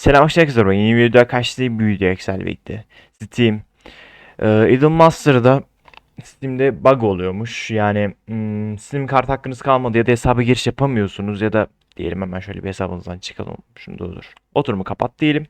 Selam arkadaşlar. Yeni bir videoda kaçtığı bir video Excel bekle. Steam. Ee, Idle Master'da Steam'de bug oluyormuş. Yani hmm, Steam kart hakkınız kalmadı ya da hesaba giriş yapamıyorsunuz ya da diyelim hemen şöyle bir hesabınızdan çıkalım. Şunu da. Oturumu kapat diyelim.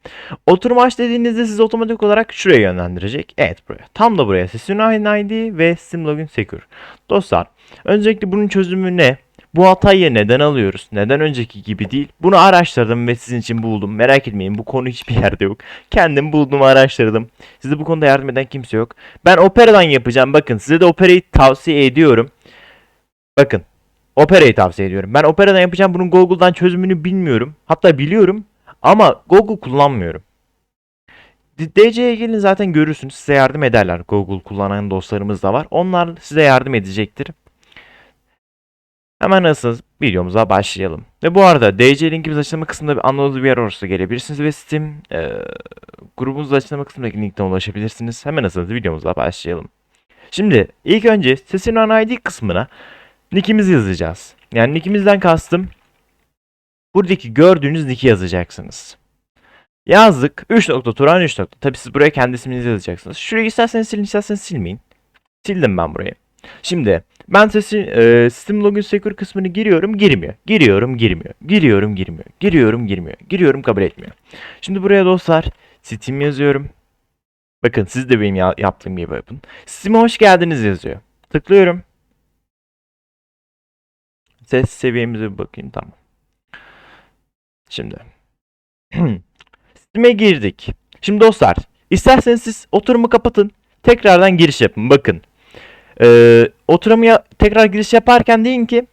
Oturumu aç dediğinizde sizi otomatik olarak şuraya yönlendirecek. Evet buraya. Tam da buraya. Session ID ve Steam Login Secure. Dostlar öncelikle bunun çözümü ne? Bu hatayı neden alıyoruz? Neden önceki gibi değil? Bunu araştırdım ve sizin için buldum. Merak etmeyin bu konu hiçbir yerde yok. Kendim buldum araştırdım. Size bu konuda yardım eden kimse yok. Ben Opera'dan yapacağım. Bakın size de Opera'yı tavsiye ediyorum. Bakın Opera'yı tavsiye ediyorum. Ben Opera'dan yapacağım. Bunun Google'dan çözümünü bilmiyorum. Hatta biliyorum ama Google kullanmıyorum. DC'ye gelin zaten görürsünüz. Size yardım ederler. Google kullanan dostlarımız da var. Onlar size yardım edecektir. Hemen nasıl videomuza başlayalım. Ve bu arada DC linkimiz açıklama kısmında bir anladığınız bir yer olursa gelebilirsiniz ve Steam e, grubumuzda açıklama kısmındaki linkten ulaşabilirsiniz. Hemen nasıl videomuza başlayalım. Şimdi ilk önce sesin on ID kısmına nickimizi yazacağız. Yani nickimizden kastım buradaki gördüğünüz nick'i yazacaksınız. Yazdık. 3 nokta Turan 3 nokta. Tabi siz buraya kendi isminizi yazacaksınız. Şurayı isterseniz silin isterseniz silmeyin. Sildim ben burayı. Şimdi ben sesi e, Steam Login Secure kısmını giriyorum, girmiyor. Giriyorum, girmiyor. Giriyorum, girmiyor. Giriyorum, girmiyor. Giriyorum, kabul etmiyor. Şimdi buraya dostlar Steam yazıyorum. Bakın siz de benim ya- yaptığım gibi yapın. Steam'e hoş geldiniz yazıyor. Tıklıyorum. Ses seviyemize bir bakayım tamam. Şimdi Steam'e girdik. Şimdi dostlar isterseniz siz oturumu kapatın. Tekrardan giriş yapın. Bakın. Ee, oturumu ya- tekrar giriş yaparken deyin ki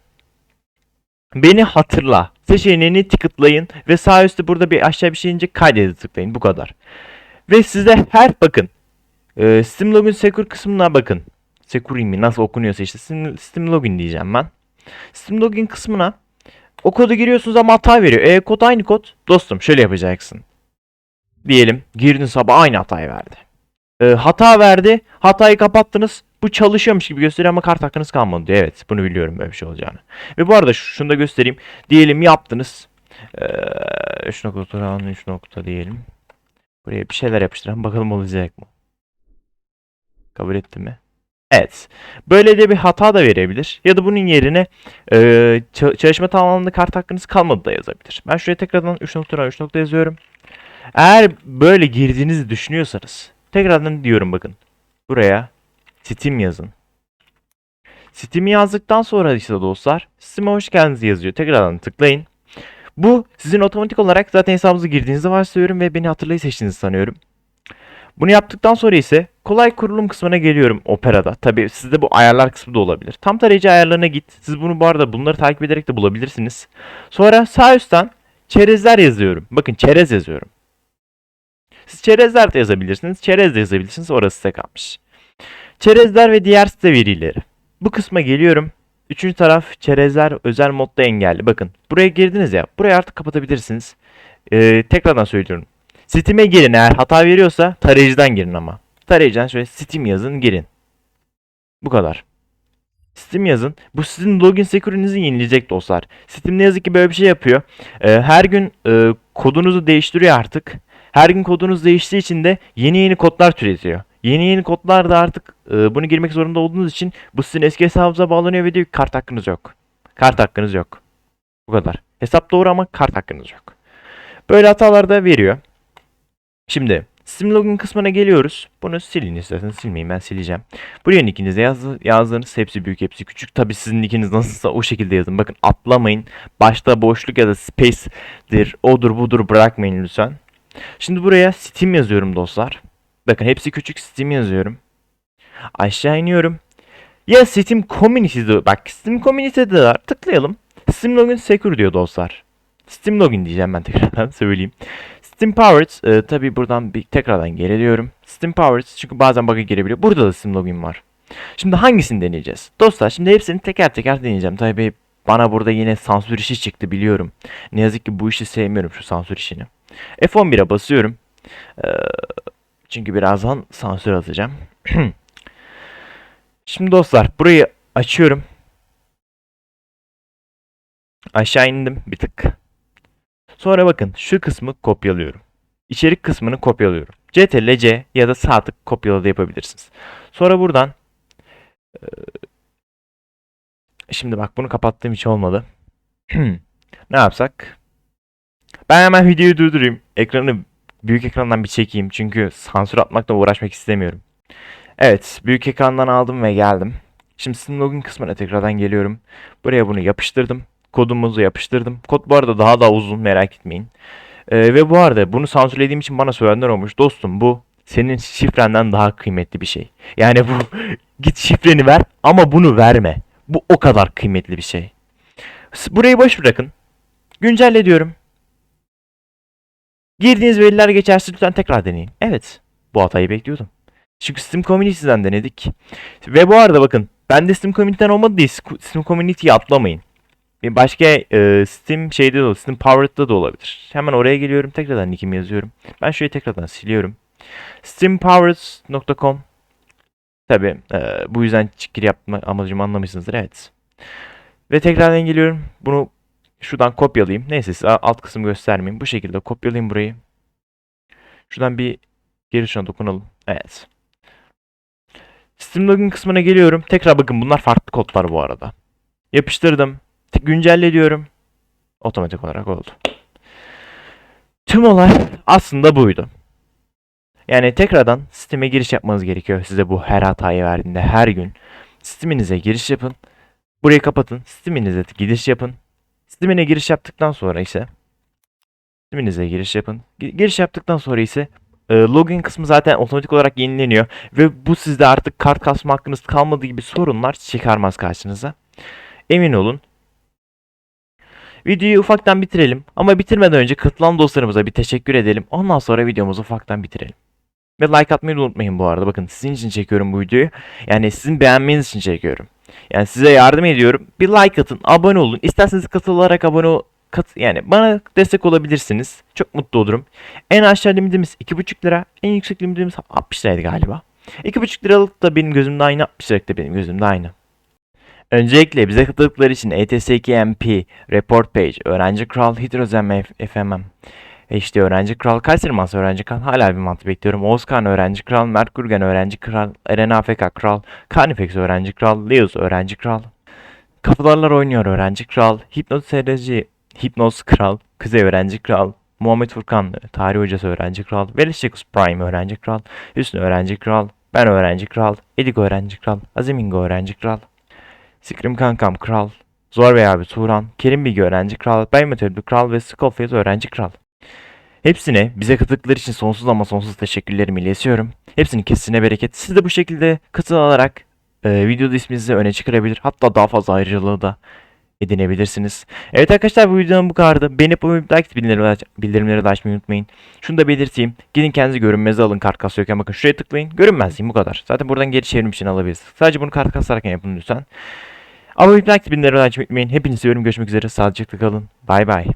beni hatırla seçeneğini tıklayın ve sağ üstte burada bir aşağı bir şey ince kaydede tıklayın bu kadar. Ve size her bakın e, Steam Login Secure kısmına bakın. Secure mi nasıl okunuyorsa işte Steam, Steam Login diyeceğim ben. Steam Login kısmına o kodu giriyorsunuz ama hata veriyor. E kod aynı kod. Dostum şöyle yapacaksın. Diyelim girdin sabah aynı hatayı verdi. E, hata verdi. Hatayı kapattınız. Bu çalışıyormuş gibi gösteriyor ama kart hakkınız kalmadı diyor. Evet bunu biliyorum böyle bir şey olacağını. Ve bu arada şu- şunu da göstereyim. Diyelim yaptınız. Ee, 3 nokta turan 3 nokta diyelim. Buraya bir şeyler yapıştıralım. Bakalım olacak mı? Kabul etti mi? Evet. Böyle de bir hata da verebilir. Ya da bunun yerine e, ça- çalışma tamamlandı kart hakkınız kalmadı da yazabilir. Ben şuraya tekrardan 3 nokta 3 nokta yazıyorum. Eğer böyle girdiğinizi düşünüyorsanız tekrardan diyorum bakın. Buraya Steam yazın. Steam yazdıktan sonra işte dostlar Steam'e hoş geldiniz yazıyor. Tekrardan tıklayın. Bu sizin otomatik olarak zaten hesabınıza girdiğinizi varsayıyorum ve beni hatırlayı seçtiğinizi sanıyorum. Bunu yaptıktan sonra ise kolay kurulum kısmına geliyorum Opera'da. Tabi sizde bu ayarlar kısmı da olabilir. Tam tarayıcı ayarlarına git. Siz bunu bu arada bunları takip ederek de bulabilirsiniz. Sonra sağ üstten çerezler yazıyorum. Bakın çerez yazıyorum. Siz çerezler de yazabilirsiniz. Çerez de yazabilirsiniz. Orası size kalmış. Çerezler ve diğer site verileri. Bu kısma geliyorum. Üçüncü taraf çerezler özel modda engelli. Bakın buraya girdiniz ya. Burayı artık kapatabilirsiniz. Ee, tekrardan söylüyorum. Steam'e girin eğer hata veriyorsa tarayıcıdan girin ama. Tarayıcıdan şöyle Steam yazın girin. Bu kadar. Steam yazın. Bu sizin login secure'inizi yenileyecek dostlar. Steam ne yazık ki böyle bir şey yapıyor. Ee, her gün e, kodunuzu değiştiriyor artık. Her gün kodunuz değiştiği için de yeni yeni kodlar türetiyor. Yeni yeni kodlar da artık e, bunu girmek zorunda olduğunuz için bu sizin eski hesabınıza bağlanıyor ve ki kart hakkınız yok. Kart hakkınız yok. Bu kadar. Hesap doğru ama kart hakkınız yok. Böyle hatalar da veriyor. Şimdi Steam login kısmına geliyoruz. Bunu silin isterseniz silmeyin ben sileceğim. Buraya nickinizi yaz, yazdığınız hepsi büyük hepsi küçük. Tabi sizin nickiniz nasılsa o şekilde yazın. Bakın atlamayın. Başta boşluk ya da space'dir odur budur bırakmayın lütfen. Şimdi buraya Steam yazıyorum dostlar. Bakın hepsi küçük Steam yazıyorum. Aşağı iniyorum. Ya Steam Community'de bak Steam Community'de de var. Tıklayalım. Steam Login Secure diyor dostlar. Steam Login diyeceğim ben tekrardan söyleyeyim. Steam Powered e, tabi buradan bir tekrardan geri. Steam Powered çünkü bazen bug'a girebiliyor. Burada da Steam Login var. Şimdi hangisini deneyeceğiz? Dostlar şimdi hepsini teker teker deneyeceğim. Tabi bana burada yine sansür işi çıktı biliyorum. Ne yazık ki bu işi sevmiyorum şu sansür işini. F11'e basıyorum. Ee, çünkü birazdan sansür atacağım. Şimdi dostlar burayı açıyorum. Aşağı indim bir tık. Sonra bakın şu kısmı kopyalıyorum. içerik kısmını kopyalıyorum. CTRL C ya da sağ tık kopyala da yapabilirsiniz. Sonra buradan şimdi bak bunu kapattığım hiç olmadı. ne yapsak? Ben hemen videoyu durdurayım. Ekranı büyük ekrandan bir çekeyim. Çünkü sansür atmakla uğraşmak istemiyorum. Evet, büyük ekrandan aldım ve geldim. Şimdi Steam Login kısmına tekrardan geliyorum. Buraya bunu yapıştırdım. Kodumuzu yapıştırdım. Kod bu arada daha da uzun merak etmeyin. Ee, ve bu arada bunu sansürlediğim için bana söylenenler olmuş. Dostum bu senin şifrenden daha kıymetli bir şey. Yani bu git şifreni ver ama bunu verme. Bu o kadar kıymetli bir şey. Burayı boş bırakın. Güncelle diyorum. Girdiğiniz veriler geçerse lütfen tekrar deneyin. Evet. Bu hatayı bekliyordum. Çünkü Steam Community'den denedik. Ve bu arada bakın. Ben de Steam Community'den olmadı. Sku- Steam Community'yi atlamayın. Bir başka e, Steam şeyde de olur. Steam Powered'da da olabilir. Hemen oraya geliyorum. Tekrardan nickimi yazıyorum. Ben şurayı tekrardan siliyorum. steampowered.com Tabi bu yüzden gir yapma amacımı anlamışsınızdır. Evet. Ve tekrardan geliyorum. Bunu şuradan kopyalayayım. Neyse size alt kısmı göstermeyeyim. Bu şekilde kopyalayayım burayı. Şuradan bir geri şuna dokunalım. Evet. Steam login kısmına geliyorum. Tekrar bakın bunlar farklı kodlar bu arada. Yapıştırdım. Güncelle diyorum. Otomatik olarak oldu. Tüm olay aslında buydu. Yani tekrardan Steam'e giriş yapmanız gerekiyor. Size bu her hatayı verdiğinde her gün. Steam'inize giriş yapın. Burayı kapatın. Steam'inize giriş yapın. Steam'ine giriş yaptıktan sonra ise Steam'inize giriş yapın. Gi- Giriş yaptıktan sonra ise e, login kısmı zaten otomatik olarak yenileniyor ve bu sizde artık kart kasma hakkınız kalmadığı gibi sorunlar çıkarmaz karşınıza. Emin olun. Videoyu ufaktan bitirelim ama bitirmeden önce katılan dostlarımıza bir teşekkür edelim. Ondan sonra videomuzu ufaktan bitirelim. Ve like atmayı unutmayın bu arada. Bakın sizin için çekiyorum bu videoyu. Yani sizin beğenmeniz için çekiyorum. Yani size yardım ediyorum. Bir like atın, abone olun. İsterseniz katılarak abone ol- kat yani bana destek olabilirsiniz. Çok mutlu olurum. En aşağı limitimiz 2,5 lira. En yüksek limitimiz 60 liraydı galiba. 2,5 liralık da benim gözümde aynı, 60 liralık da benim gözümde aynı. Öncelikle bize katıldıkları için E ETS2MP, Report Page, Öğrenci Kral, Hidrozen FMM, işte Öğrenci Kral, Kayseri Masa Öğrenci Kral, hala bir mantı bekliyorum. Oğuzkan Öğrenci Kral, Mert Gürgen Öğrenci Kral, Eren AFK Kral, Carnifex Öğrenci Kral, Leos Öğrenci Kral, Kafalarlar Oynuyor Öğrenci Kral, Hipnoz SRC, Hipnoz Kral, Kuzey Öğrenci Kral, Muhammed Furkan Tarih Hocası Öğrenci Kral, Velişekus Prime Öğrenci Kral, Hüsnü Öğrenci Kral, ben Öğrenci Kral, Edik Öğrenci Kral, Azimingo Öğrenci Kral, Sikrim Kankam Kral, Zor Bey abi Turan, Kerim Bilgi Öğrenci Kral, Ben Meteorlu Kral ve Scofield Öğrenci Kral. Hepsine bize katıldıkları için sonsuz ama sonsuz teşekkürlerimi iletiyorum. Hepsinin kesine bereket. Siz de bu şekilde katılarak e, videoda isminizi öne çıkarabilir. Hatta daha fazla ayrıcalığı da edinebilirsiniz. Evet arkadaşlar bu videonun bu kadardı. Abone olup like bildirimleri, bildirimleri de açmayı unutmayın. Şunu da belirteyim. Gidin kendinizi görünmeze alın kart kasıyorken bakın şuraya tıklayın. Görünmezliğim bu kadar. Zaten buradan geri çevrim için alabilirsiniz. Sadece bunu kart kasarken yapın lütfen. Olup like bildirimleri açmayı unutmayın. Hepinizi seviyorum. Görüşmek üzere. Sağlıcakla kalın. Bay bay.